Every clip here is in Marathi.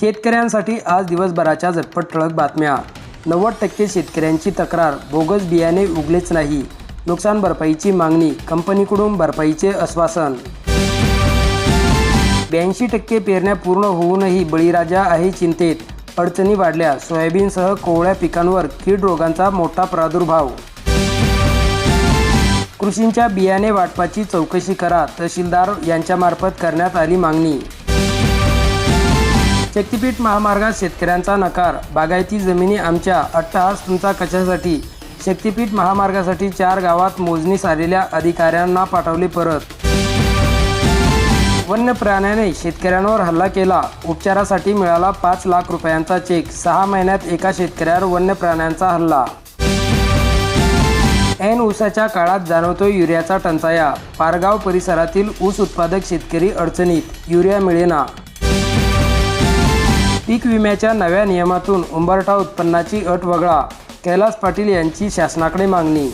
शेतकऱ्यांसाठी आज दिवसभराच्या झटपट ठळक बातम्या. नव्वद टक्के शेतकऱ्यांची तक्रार बोगस बियाणे उगलेच नाही. नुकसान भरपाईची मागणी कंपनीकडून भरपाईचे आश्वासन. ब्याऐंशी टक्के पेरण्या पूर्ण होऊनही बळीराजा आहे चिंतेत. अडचणी वाढल्या सोयाबीनसह कोवळ्या पिकांवर कीड रोगांचा मोठा प्रादुर्भाव. कृषींच्या बियाणे वाटपाची चौकशी करा तहसीलदार यांच्यामार्फत करण्यात आली मागणी. शक्तीपीठ महामार्गात शेतकऱ्यांचा नकार. बागायती जमिनी आमच्या. अट्टहास तुमचा कशासाठी? शक्तीपीठ महामार्गासाठी चार गावात मोजणीस आलेल्या अधिकाऱ्यांना पाठवले परत. वन्य प्राण्याने शेतकऱ्यांवर हल्ला केला. उपचारासाठी मिळाला पाच लाख रुपयांचा चेक. सहा महिन्यात एका शेतकऱ्यावर वन्य प्राण्यांचा हल्ला. ऐन ऊसाच्या काळात जाणवतो युरियाचा टंचाया. पारगाव परिसरातील ऊस उत्पादक शेतकरी अडचणीत. युरिया मिळेना. पीक विम्याच्या नव्या नियमातून उंबरठा उत्पन्नाची अट वगळा कैलास पाटील यांची शासनाकडे मागणी.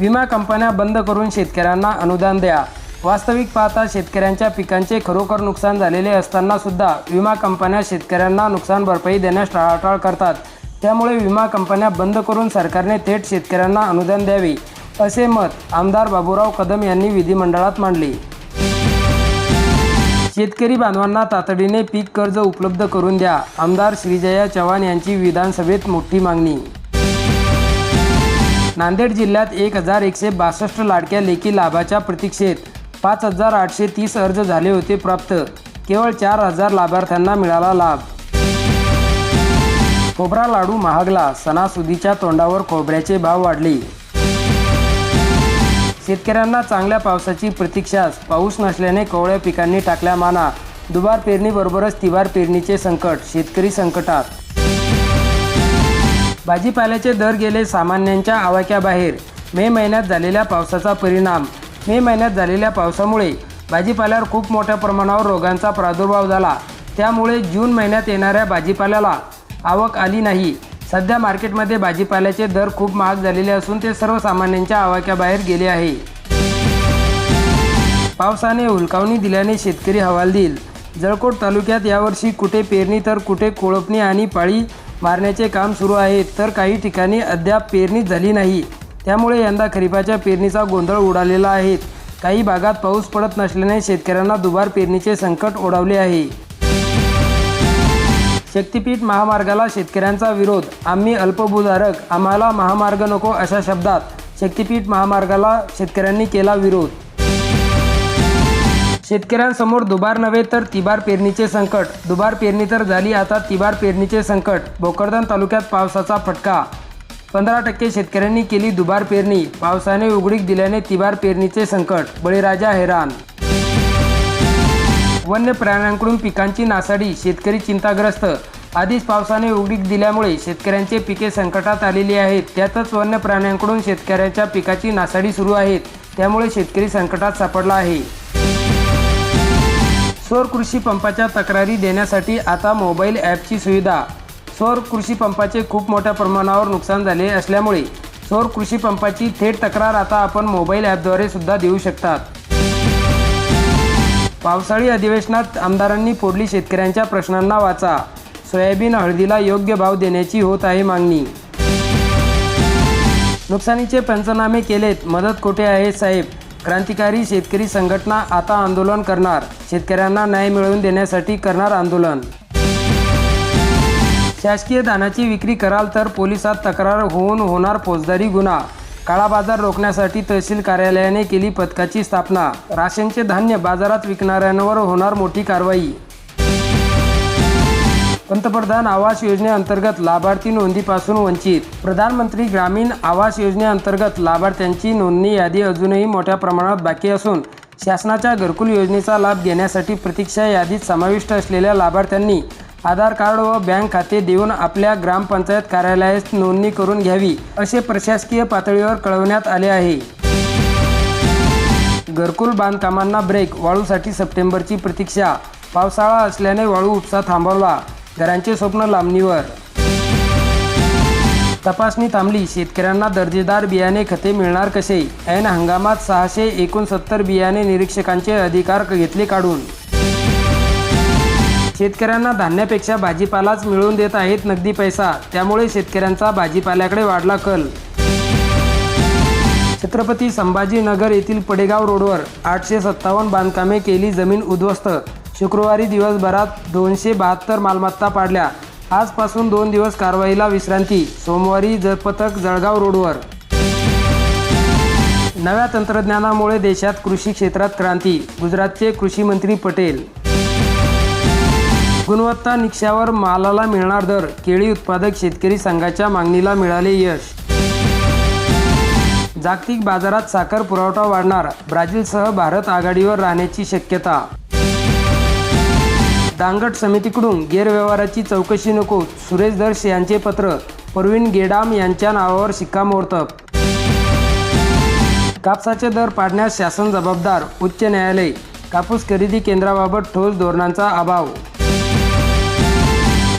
विमा कंपन्या बंद करून शेतकऱ्यांना अनुदान द्या. वास्तविक पाहता शेतकऱ्यांच्या पिकांचे खरोखर नुकसान झालेले असताना सुद्धा विमा कंपन्या शेतकऱ्यांना नुकसान भरपाई देण्यास टाळाटाळ करतात. त्यामुळे विमा कंपन्या बंद करून सरकारने थेट शेतकऱ्यांना अनुदान द्यावे असे मत आमदार बाबूराव कदम यांनी विधिमंडळात मांडले. शेतकरी बांधवांना तातडीने पीक कर्ज उपलब्ध करून द्या. आमदार श्रीजया चव्हाण यांची विधानसभेत मोठी मागणी. नांदेड जिल्ह्यात एक हजार एकशे बासष्ट लाडक्या लेखी लाभाच्या प्रतीक्षेत पाच हजार आठशे तीस अर्ज झाले होते प्राप्त. केवळ चार हजार लाभार्थ्यांना मिळाला लाभ. खोबरा लाडू महागला. सणासुदीच्या तोंडावर खोबऱ्याचे भाव वाढले. शेतकऱ्यांना चांगल्या पावसाची प्रतीक्षाच पाऊस नसल्याने कोवळ्या पिकांनी टाकल्या माना. दुबार पेरणीबरोबरच तिबार पेरणीचे संकट शेतकरी संकटात. भाजीपाल्याचे दर गेले सामान्यांच्या आवाक्याबाहेर. मे महिन्यात झालेल्या पावसाचा परिणाम. मे महिन्यात झालेल्या पावसामुळे भाजीपाल्यावर खूप मोठ्या प्रमाणावर रोगांचा प्रादुर्भाव झाला. त्यामुळे जून महिन्यात येणाऱ्या भाजीपाल्याला आवक आली नाही. सध्या मार्केटमध्ये भाजीपाल्याचे दर खूप महाग झालेले असून ते सर्वसामान्यांच्या आवाक्याबाहेर गेले आहे. पावसाने हुलकावणी दिल्याने शेतकरी हवालदिल. जळकोट तालुक्यात यावर्षी कुठे पेरणी तर कुठे कोळपणी आणि पाळी मारण्याचे काम सुरू आहे तर काही ठिकाणी अद्याप पेरणी झाली नाही. त्यामुळे यंदा खरीपाच्या पेरणीचा गोंधळ उडालेला आहे. काही भागात पाऊस पडत नसल्याने शेतकऱ्यांना दुबार पेरणीचे संकट ओढावले आहे. शक्तीपीठ महामार्गाला शेतकऱ्यांचा विरोध. आम्ही अल्पभूधारक आम्हाला महामार्ग नको अशा शब्दात शक्तीपीठ महामार्गाला शेतकऱ्यांनी केला विरोध. शेतकऱ्यांसमोर दुबार नव्हे तर तिबार पेरणीचे संकट. दुबार पेरणी तर झाली आता तिबार पेरणीचे संकट. भोकरदन तालुक्यात पावसाचा फटका. पंधरा टक्के शेतकऱ्यांनी केली दुबार पेरणी. पावसाने उघडीक दिल्याने तिबार पेरणीचे संकट. बळीराजा हैराण वन्य प्राण्यांकडून पिकांची नासाडी शेतकरी चिंताग्रस्त. आधीच पावसाने उघडीक दिल्यामुळे शेतकऱ्यांचे पिके संकटात आलेली आहेत. त्यातच वन्य प्राण्यांकडून शेतकऱ्यांच्या पिकाची नासाडी सुरू आहेत त्यामुळे शेतकरी संकटात सापडला आहे. सौर कृषी पंपाच्या तक्रारी देण्यासाठी आता मोबाईल ॲपची सुविधा. सौर कृषी पंपाचे खूप मोठ्या प्रमाणावर नुकसान झाले असल्यामुळे सौर कृषी पंपाची थेट तक्रार आता आपण मोबाईल ॲपद्वारे सुद्धा देऊ शकतात. पावसाळी अधिवेशनात आमदारांनी फोडली शेतकऱ्यांच्या प्रश्नांना वाचा. सोयाबीन हळदीला योग्य भाव देण्याची होत आहे मागणी. नुकसानीचे पंचनामे केलेत. मदत कोठे आहे साहेब? क्रांतिकारी शेतकरी संघटना आता आंदोलन करणार. शेतकऱ्यांना न्याय मिळवून देण्यासाठी करणार आंदोलन. शासकीय धानाची विक्री कराल तर पोलिसात तक्रार होऊन होणार फौजदारी गुन्हा. काळा बाजार रोखण्यासाठी तहसील कार्यालयाने केली पथकाची स्थापना. राशनचे धान्य बाजारात विकणाऱ्यांवर होणार मोठी कारवाई. पंतप्रधान आवास योजनेअंतर्गत लाभार्थी नोंदीपासून वंचित. प्रधानमंत्री ग्रामीण आवास योजनेअंतर्गत लाभार्थ्यांची नोंदणी यादी अजूनही मोठ्या प्रमाणात बाकी असून शासनाच्या घरकुल योजनेचा लाभ घेण्यासाठी प्रतीक्षा यादीत समाविष्ट असलेल्या लाभार्थ्यांनी आधार कार्ड व बँक खाते देऊन आपल्या ग्रामपंचायत कार्यालयात नोंदणी करून घ्यावी असे प्रशासकीय पातळीवर कळवण्यात आले आहे. घरकुल बांधकामांना ब्रेक वाळूसाठी सप्टेंबरची प्रतीक्षा पावसाळा असल्याने वाळू उपसा थांबवला घरांचे स्वप्न लांबणीवर. तपासणी थांबली शेतकऱ्यांना दर्जेदार बियाणे खते मिळणार कसे? ऐन हंगामात सहाशे एकोणसत्तर बियाणे निरीक्षकांचे अधिकार घेतले काढून. शेतकऱ्यांना धान्यापेक्षा भाजीपालाच मिळवून देत आहेत नगदी पैसा. त्यामुळे शेतकऱ्यांचा भाजीपाल्याकडे वाढला कल. छत्रपती संभाजीनगर येथील पडेगाव रोडवर आठशे सत्तावन्न बांधकामे केली जमीन उद्ध्वस्त. शुक्रवारी दिवसभरात दोनशे बहात्तर मालमत्ता पाडल्या. आजपासून दोन दिवस कारवाईला विश्रांती. सोमवारी जपथक जळगाव रोडवर. नव्या तंत्रज्ञानामुळे देशात कृषी क्षेत्रात क्रांती. गुजरातचे कृषी मंत्री पटेल. गुणवत्ता निकषावर मालाला मिळणार दर केळी उत्पादक शेतकरी संघाच्या मागणीला मिळाले यश. जागतिक बाजारात साखर पुरवठा वाढणार ब्राझीलसह भारत आघाडीवर राहण्याची शक्यता. दांगट समितीकडून गैरव्यवहाराची चौकशी नको सुरेश दर्श यांचे पत्र परवीन गेडाम यांच्या नावावर शिक्कामोर्तब. कापसाचे दर पाडण्यास शासन जबाबदार उच्च न्यायालय. कापूस खरेदी केंद्राबाबत ठोस धोरणांचा अभाव.